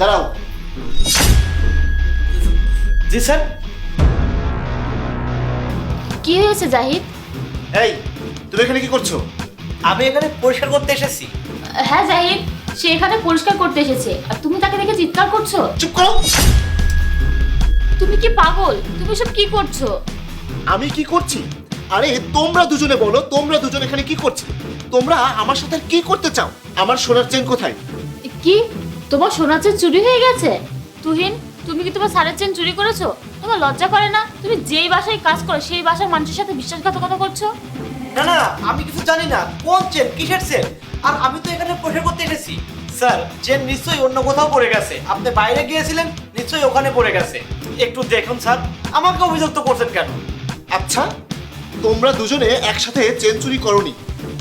দাঁড়াও। জি স্যার। কি হয়েছে জাহিদ? এই তুমি এখানে কি করছ? আমি এখানে পরিষ্কার করতে এসেছি। হ্যাঁ জাহিদ সে এখানে পরিষ্কার করতে এসেছে। আর তুমি তাকে দেখে চিৎকার করছ? চুপ করো। তুমি কি পাগল? তুমি সব কি করছ? আমি কি করছি? আরে তোমরা দুজনে বলো তোমরা দুজন এখানে কি করছ? তোমরা আমার সাথে কি করতে চাও? আমার সোনার চেন কোথায়? কি? তোমার সোনার চেন চুরি হয়ে গেছে? তুহিন তুমি কি তোমার সারের চেন চুরি করেছ? তোমার লজ্জা করে না? তুমি যেই বাসায় কাজ করো সেই বাসার মানুষের সাথে বিশ্বাসঘাতকতা করছ? না না আমি কিছু জানি না। কোন চেন? কিসের চেন? আর আমি তো এখানে পরিষ্কার করতে এসেছি। স্যার চেন নিশ্চয়ই অন্য কোথাও পড়ে গেছে। আপনি বাইরে গিয়েছিলেন নিশ্চয়ই ওখানে পড়ে গেছে। একটু দেখুন স্যার আমাকে অভিযুক্ত করছেন কেন? আচ্ছা তোমরা দুজনে একসাথে চেন চুরি করনি।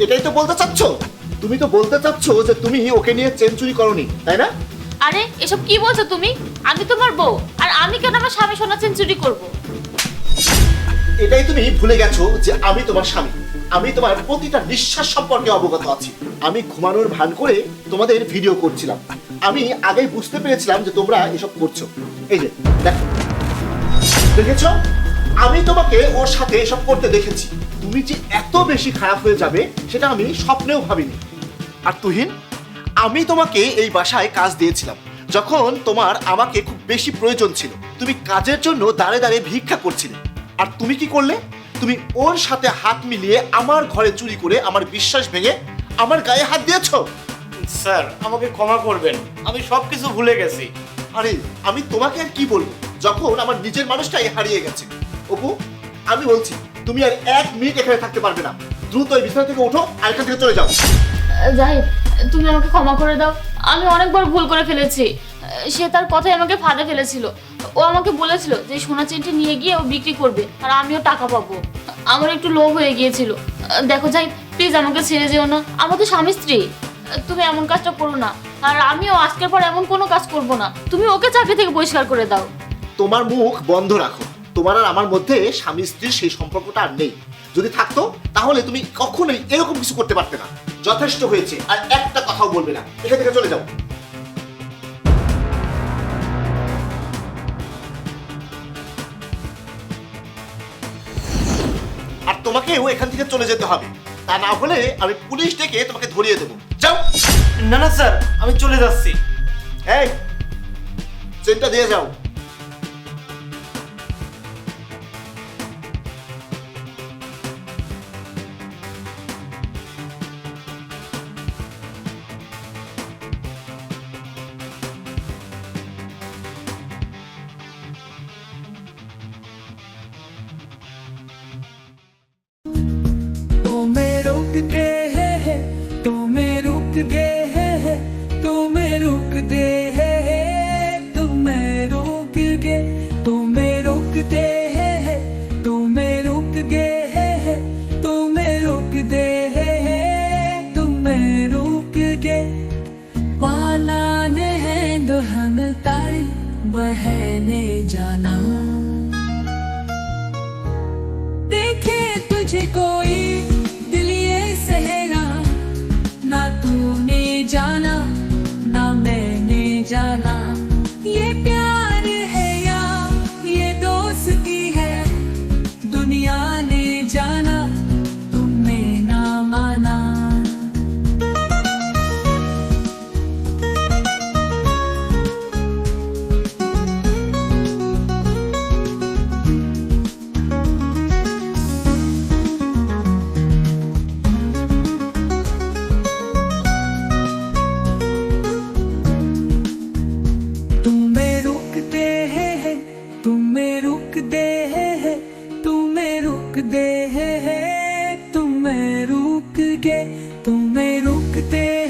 এটাই তো বলতে চাচ্ছ? তুমি তো বলতে চাচ্ছ যে তুমি ওকে নিয়ে চেন চুরি করনি তাই না? আরে এসব কি বলছো তুমি? আমি তোমার বউ আর আমি কেন আমার স্বামী সোনার চেন চুরি করব? এটাই তুমি ভুলে গেছো যে আমি তোমার স্বামী। আমি তোমার প্রতিটা নিঃশ্বাস সম্পর্কে অবগত আছি। আমি ঘুমানোর ভান করে তোমাদের ভিডিও করছিলাম। আমি আগেই বুঝতে পেরেছিলাম যে তোমরা এসব করছ। এই যে দেখো। দেখেছ? আমি তোমাকে ওর সাথে এসব করতে দেখেছি। তুমি যে এত বেশি খারাপ হয়ে যাবে সেটা আমি স্বপ্নেও ভাবিনি। আর তুহিন আমি তোমাকে এই বাসায় কাজ দিয়েছিলাম যখন তোমার আমাকে খুব বেশি প্রয়োজন ছিল। তুমি কাজের জন্য দাঁড়ে দাঁড়িয়ে ভিক্ষা করছিলে। আর তুমি কি করলে? তুমি ওর সাথে হাত মিলিয়ে আমার ঘরে চুরি করে আমার বিশ্বাস ভেঙে আমার গায়ে হাত দিয়েছ? স্যার আমাকে ক্ষমা করবেন। আমি সব কিছু ভুলে গেছি। আরে আমি তোমাকে আর কি বলব? যখন আমার নিজের মানুষটাই হারিয়ে গেছে। অপু আমি বলছি তুমি আর এক মিনিট এখানে থাকতে পারবে না। দ্রুত এই বিছানা থেকে ওঠো আর এখান থেকে চলে যাও। জাহিদ, তুমি আমাকে ক্ষমা করে দাও। আমি অনেকবার ভুল করে ফেলেছি। সে তার কথাই আমাকে ফাঁদে ফেলেছিল। ও আমাকে বলেছিল যে সোনা চেনটি নিয়ে গিয়ে ও বিক্রি করবে আর আমিও টাকা পাবো। আমার একটু লোভ হয়ে গিয়েছিল। দেখো যাই প্লিজ আমাকে ছেড়ে যেও না। আমার তো স্বামী স্ত্রী। তুমি এমন কাজটা করো না। আর আমিও আজকের পর এমন কোনো কাজ করব না। তুমি ওকে চাকরি থেকে বহিষ্কার করে দাও। তোমার মুখ বন্ধ রাখো। তোমার আর আমার মধ্যে স্বামী স্ত্রীর সেই সম্পর্কটা আর নেই। যদি থাকতো তাহলে তুমি কখনোই এরকম কিছু করতে পারতে না। যথেষ্ট হয়েছে আর একটা কথাও বলবে না। এখান থেকে চলে যাও। আর তোমাকেও এখান থেকে চলে যেতে হবে। তা না হলে আমি পুলিশ ডেকে তোমাকে ধরিয়ে দেবো। যাও। না না স্যার আমি চলে যাচ্ছি। এই চেনটা দিয়ে যাও। गए हैं, तुम्हें रुक गए हैं, तुम्हें रुक दे तुम्हें रुक गए, तुम्हें रुक तुम्हें रुक हैं, तुम्हें रुक दे तुम्हें रुक गए। पालाने हैं दुल्हन बहने जाना। है तुम्हें रुक गए तुम्हें रुकते